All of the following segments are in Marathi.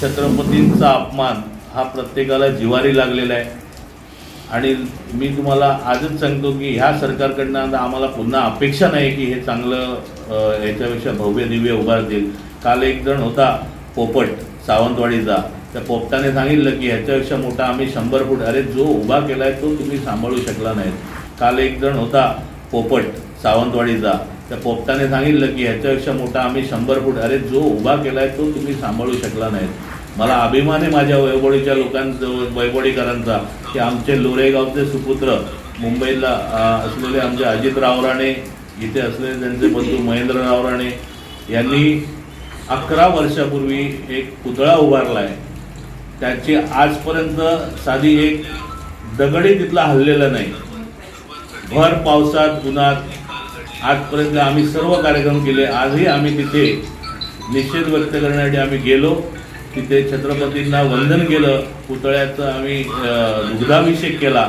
छत्रपतींचा अपमान हा प्रत्येकाला जिवारी लागलेला आहे. आणि मी तुम्हाला आजच सांगतो की ह्या सरकारकडनं आता आम्हाला पुन्हा अपेक्षा नाही की हे चांगलं याच्यापेक्षा भव्य दिव्य उभारतील काल एक जण होता पोपट सावंतवाडीचा. त्या पोपटाने सांगितलं की ह्याच्यापेक्षा मोठा आम्ही शंभर फूट अरे जो उभा केला आहे तो तुम्ही सांभाळू शकला नाहीत. काल एक जण होता पोपट सावंतवाडीचा. त्या पोपटाने सांगितलं की ह्याच्यापेक्षा मोठा आम्ही शंभर फूट अरे जो उभा केलाय तो तुम्ही सांभाळू शकला नाही मला अभिमान आहे माझ्या वैबोडीच्या लोकांचं वैबोडीकरांचा की आमचे लोरेगावचे सुपुत्र मुंबईला असलेले आमचे अजित रावराणे इथे असलेले त्यांचे बंधू महेंद्र रावराणे यांनी अकरा वर्षापूर्वी एक पुतळा उभारला आहे त्याची आजपर्यंत साधी एक दगडी तिथला हल्लेला नाही. भर पावसात उन्हात आजपर्यंत आम्ही सर्व कार्यक्रम केले. आजही आम्ही तिथे निषेध व्यक्त करण्यासाठी आम्ही गेलो. तिथे छत्रपतींना वंदन केलं. पुतळ्याचं आम्ही दुग्धाभिषेक केला.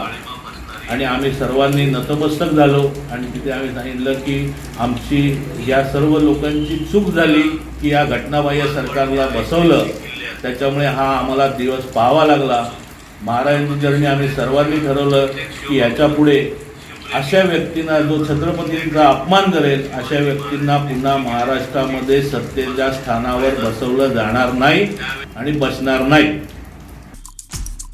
आणि आम्ही सर्वांनी नतमस्तक झालो. आणि तिथे आम्ही सांगितलं की आमची या सर्व लोकांची चूक झाली की या घटनाबाह्य सरकारला बसवलं. त्याच्यामुळे हा आम्हाला दिवस पाहावा लागला. महाराजांची चरणी आम्ही सर्वांनी ठरवलं की याच्यापुढे अशा व्यक्तींना जो छत्रपतींचा अपमान करेल अशा व्यक्तींना पुन्हा महाराष्ट्रामध्ये सत्तेच्या स्थानावर बसवलं जाणार नाही आणि बसणार नाही.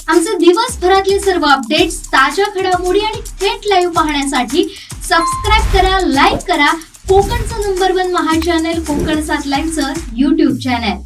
आमचे दिवसभरातले सर्व अपडेट्स ताज्या घडामोडी आणि थेट लाईव्ह पाहण्यासाठी सबस्क्राईब करा लाईक करा. कोकणचं number one Maha channel Kokan सात लाईव्हचं युट्यूब चॅनल